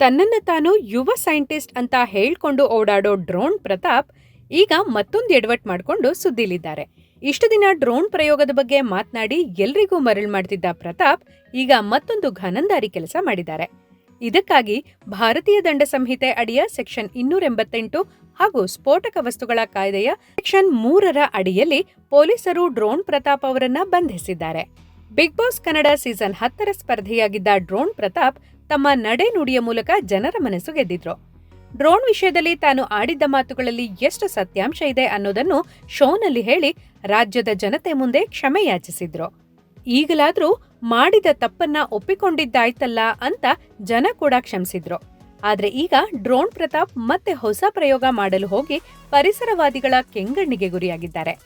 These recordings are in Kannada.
ತನ್ನನ್ನ ತಾನು ಯುವ ಸೈಂಟಿಸ್ಟ್ ಅಂತ ಹೇಳ್ಕೊಂಡು ಓಡಾಡೋ ಡ್ರೋನ್ ಪ್ರತಾಪ್ ಈಗ ಮತ್ತೊಂದು ಎಡವಟ್ ಮಾಡಿಕೊಂಡು ಸುದ್ದಿಲಿದ್ದಾರೆ. ಇಷ್ಟು ದಿನ ಡ್ರೋನ್ ಪ್ರಯೋಗದ ಬಗ್ಗೆ ಮಾತನಾಡಿ ಎಲ್ರಿಗೂ ಮರಳು ಮಾಡ್ತಿದ್ದ ಪ್ರತಾಪ್ ಈಗ ಮತ್ತೊಂದು ಘನಂದಾರಿ ಕೆಲಸ ಮಾಡಿದ್ದಾರೆ. ಇದಕ್ಕಾಗಿ ಭಾರತೀಯ ದಂಡ ಸಂಹಿತೆ ಅಡಿಯ ಸೆಕ್ಷನ್ ಇನ್ನೂರ ಎಂಬತ್ತೆಂಟು ಹಾಗೂ ಸ್ಫೋಟಕ ವಸ್ತುಗಳ ಕಾಯ್ದೆಯ ಸೆಕ್ಷನ್ ಮೂರರ ಅಡಿಯಲ್ಲಿ ಪೊಲೀಸರು ಡ್ರೋನ್ ಪ್ರತಾಪ್ ಅವರನ್ನ ಬಂಧಿಸಿದ್ದಾರೆ. ಬಿಗ್ ಬಾಸ್ ಕನ್ನಡ ಸೀಸನ್ ಹತ್ತರ ಸ್ಪರ್ಧೆಯಾಗಿದ್ದ ಡ್ರೋನ್ ಪ್ರತಾಪ್ ತಮ್ಮ ನಡೆ ನುಡಿಯ ಮೂಲಕ ಜನರ ಮನಸ್ಸು ಗೆದ್ದಿದ್ರು. ಡ್ರೋನ್ ವಿಷಯದಲ್ಲಿ ತಾನು ಆಡಿದ್ದ ಮಾತುಗಳಲ್ಲಿ ಎಷ್ಟು ಸತ್ಯಾಂಶ ಇದೆ ಅನ್ನೋದನ್ನು ಶೋನಲ್ಲಿ ಹೇಳಿ ರಾಜ್ಯದ ಜನತೆ ಮುಂದೆ ಕ್ಷಮೆ ಯಾಚಿಸಿದ್ರು. ಈಗಲಾದ್ರೂ ಮಾಡಿದ ತಪ್ಪನ್ನ ಒಪ್ಪಿಕೊಂಡಿದ್ದಾಯ್ತಲ್ಲ ಅಂತ ಜನ ಕೂಡ ಕ್ಷಮಿಸಿದ್ರು. ಆದ್ರೆ ಈಗ ಡ್ರೋನ್ ಪ್ರತಾಪ್ ಮತ್ತೆ ಹೊಸ ಪ್ರಯೋಗ ಮಾಡಲು ಹೋಗಿ ಪರಿಸರವಾದಿಗಳ ಕೆಂಗಣ್ಣಿಗೆ ಗುರಿಯಾಗಿದ್ದಾರೆ.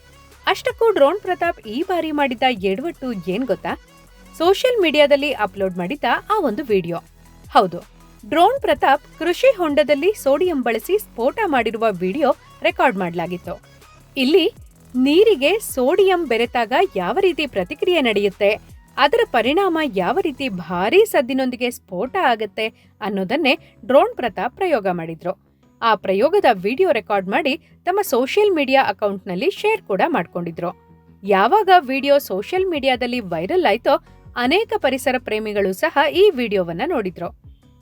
ಅಷ್ಟಕ್ಕೂ ಡ್ರೋನ್ ಪ್ರತಾಪ್ ಈ ಬಾರಿ ಮಾಡಿದ್ದ ಎಡವಟ್ಟು ಏನ್ ಗೊತ್ತಾ? ಸೋಷಿಯಲ್ ಮೀಡಿಯಾದಲ್ಲಿ ಅಪ್ಲೋಡ್ ಮಾಡಿದ್ದ ಆ ಒಂದು ವಿಡಿಯೋ. ಹೌದು ಡ್ರೋನ್ ಪ್ರತಾಪ್ ಕೃಷಿ ಹೊಂಡದಲ್ಲಿ ಸೋಡಿಯಂ ಬಳಸಿ ಸ್ಫೋಟ ಮಾಡಿರುವ ವಿಡಿಯೋ ರೆಕಾರ್ಡ್ ಮಾಡಲಾಗಿತ್ತು. ಇಲ್ಲಿ, ನೀರಿಗೆ ಸೋಡಿಯಂ ಬೆರೆತಾಗ ಯಾವ ರೀತಿ ಪ್ರತಿಕ್ರಿಯೆ ನಡೆಯುತ್ತೆ, ಅದರ ಪರಿಣಾಮ ಯಾವ ರೀತಿ ಭಾರೀ ಸದ್ದಿನೊಂದಿಗೆ ಸ್ಫೋಟ ಆಗತ್ತೆ ಅನ್ನೋದನ್ನೇ ಡ್ರೋನ್ ಪ್ರತಾಪ್ ಪ್ರಯೋಗ ಮಾಡಿದ್ರು. ಆ ಪ್ರಯೋಗದ ವಿಡಿಯೋ ರೆಕಾರ್ಡ್ ಮಾಡಿ ತಮ್ಮ ಸೋಷಿಯಲ್ ಮೀಡಿಯಾ ಅಕೌಂಟ್ನಲ್ಲಿ ಶೇರ್ ಕೂಡ ಮಾಡ್ಕೊಂಡಿದ್ರು. ಯಾವಾಗ ವಿಡಿಯೋ ಸೋಷಿಯಲ್ ಮೀಡಿಯಾದಲ್ಲಿ ವೈರಲ್ ಆಯ್ತೋ ಅನೇಕ ಪರಿಸರ ಪ್ರೇಮಿಗಳು ಸಹ ಈ ವಿಡಿಯೋವನ್ನ ನೋಡಿದ್ರು.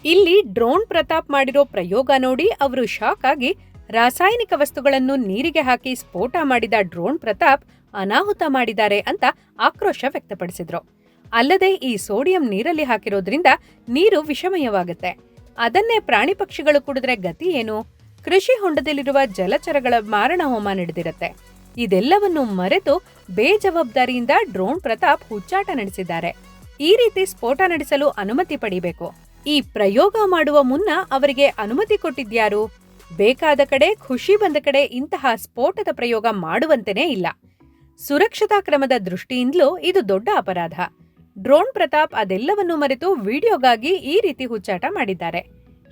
ಇಲ್ಲಿ ಡ್ರೋನ್ ಪ್ರತಾಪ್ ಮಾಡಿರೋ ಪ್ರಯೋಗ ನೋಡಿ ಅವರು ಶಾಕ್ ಆಗಿ ರಾಸಾಯನಿಕ ವಸ್ತುಗಳನ್ನು ನೀರಿಗೆ ಹಾಕಿ ಸ್ಫೋಟ ಮಾಡಿದ ಡ್ರೋನ್ ಪ್ರತಾಪ್ ಅನಾಹುತ ಮಾಡಿದ್ದಾರೆ ಅಂತ ಆಕ್ರೋಶ ವ್ಯಕ್ತಪಡಿಸಿದ್ರು. ಅಲ್ಲದೆ ಈ ಸೋಡಿಯಂ ನೀರಲ್ಲಿ ಹಾಕಿರೋದ್ರಿಂದ ನೀರು ವಿಷಮಯವಾಗುತ್ತೆ. ಅದನ್ನೇ ಪ್ರಾಣಿ ಪಕ್ಷಿಗಳು ಕುಡಿದ್ರೆ ಗತಿ ಏನು? ಕೃಷಿ ಹೊಂಡದಲ್ಲಿರುವ ಜಲಚರಗಳ ಮಾರಣ ಹೋಮ ನಡೆದಿರುತ್ತೆ ಇದೆಲ್ಲವನ್ನು ಮರೆತು ಬೇಜವಾಬ್ದಾರಿಯಿಂದ ಡ್ರೋನ್ ಪ್ರತಾಪ್ ಹುಚ್ಚಾಟ ನಡೆಸಿದ್ದಾರೆ. ಈ ರೀತಿ ಸ್ಫೋಟ ನಡೆಸಲು ಅನುಮತಿ ಪಡಿಬೇಕು. ಈ ಪ್ರಯೋಗ ಮಾಡುವ ಮುನ್ನ ಅವರಿಗೆ ಅನುಮತಿ ಕೊಟ್ಟಿದ್ಯಾರು? ಬೇಕಾದ ಕಡೆ, ಖುಷಿ ಬಂದ ಕಡೆ ಇಂತಹ ಸ್ಫೋಟದ ಪ್ರಯೋಗ ಮಾಡುವಂತೆನೇ ಇಲ್ಲ. ಸುರಕ್ಷತಾ ಕ್ರಮದ ದೃಷ್ಟಿಯಿಂದಲೂ ಇದು ದೊಡ್ಡ ಅಪರಾಧ. ಡ್ರೋನ್ ಪ್ರತಾಪ್ ಅದೆಲ್ಲವನ್ನೂ ಮರೆತು ವಿಡಿಯೋಗಾಗಿ ಈ ರೀತಿ ಹುಚ್ಚಾಟ ಮಾಡಿದ್ದಾರೆ.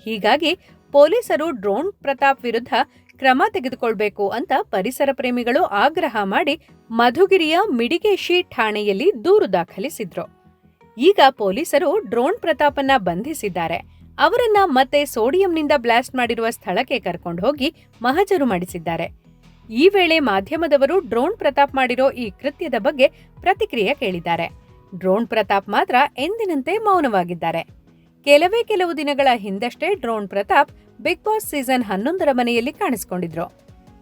ಹೀಗಾಗಿ ಪೊಲೀಸರು ಡ್ರೋನ್ ಪ್ರತಾಪ್ ವಿರುದ್ಧ ಕ್ರಮ ತೆಗೆದುಕೊಳ್ಬೇಕು ಅಂತ ಪರಿಸರ ಪ್ರೇಮಿಗಳು ಆಗ್ರಹ ಮಾಡಿ ಮಧುಗಿರಿಯ ಮಿಡಿಗೇಶಿ ಠಾಣೆಯಲ್ಲಿ ದೂರು ದಾಖಲಿಸಿದ್ರು. ಈಗ ಪೊಲೀಸರು ಡ್ರೋನ್ ಪ್ರತಾಪನ್ನ ಬಂಧಿಸಿದ್ದಾರೆ. ಅವರನ್ನ ಮತ್ತೆ ಸೋಡಿಯಂನಿಂದ ಬ್ಲಾಸ್ಟ್ ಮಾಡಿರುವ ಸ್ಥಳಕ್ಕೆ ಕರ್ಕೊಂಡು ಹೋಗಿ ಮಹಜರು ಮಾಡಿಸಿದ್ದಾರೆ. ಈ ವೇಳೆ ಮಾಧ್ಯಮದವರು ಡ್ರೋನ್ ಪ್ರತಾಪ್ ಮಾಡಿರೋ ಈ ಕೃತ್ಯದ ಬಗ್ಗೆ ಪ್ರತಿಕ್ರಿಯೆ ಕೇಳಿದ್ದಾರೆ. ಡ್ರೋನ್ ಪ್ರತಾಪ್ ಮಾತ್ರ ಎಂದಿನಂತೆ ಮೌನವಾಗಿದ್ದಾರೆ. ಕೆಲವೇ ಕೆಲವು ದಿನಗಳ ಹಿಂದಷ್ಟೇ drone Pratap Bigg Boss season ಹನ್ನೊಂದರ ಮನೆಯಲ್ಲಿ ಕಾಣಿಸಿಕೊಂಡಿದ್ರು.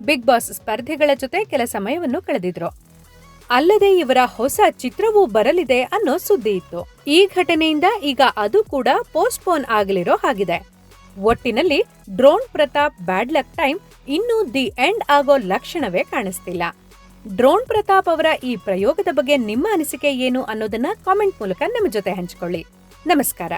ಬಿಗ್ ಬಾಸ್ ಸ್ಪರ್ಧೆಗಳ ಜೊತೆ ಕೆಲ ಸಮಯವನ್ನು ಕಳೆದಿದ್ರು. ಅಲ್ಲದೆ ಇವರ ಹೊಸ ಚಿತ್ರವೂ ಬರಲಿದೆ ಅನ್ನೋ ಸುದ್ದಿ ಇತ್ತು. ಈ ಘಟನೆಯಿಂದ ಈಗ ಅದು ಕೂಡ ಪೋಸ್ಟ್ಪೋನ್ ಆಗಲಿರೋ ಹಾಗಿದೆ. ಒಟ್ಟಿನಲ್ಲಿ drone Pratap bad luck time ಇನ್ನೂ ದಿ ಎಂಡ್ ಆಗೋ ಲಕ್ಷಣವೇ ಕಾಣಿಸ್ತಿಲ್ಲ. ಡ್ರೋನ್ ಪ್ರತಾಪ್ ಅವರ ಈ ಪ್ರಯೋಗದ ಬಗ್ಗೆ ನಿಮ್ಮ ಅನಿಸಿಕೆ ಏನು ಅನ್ನೋದನ್ನ ಕಾಮೆಂಟ್ ಮೂಲಕ ನಮ್ಮ ಜೊತೆ ಹಂಚಿಕೊಳ್ಳಿ. ನಮಸ್ಕಾರ.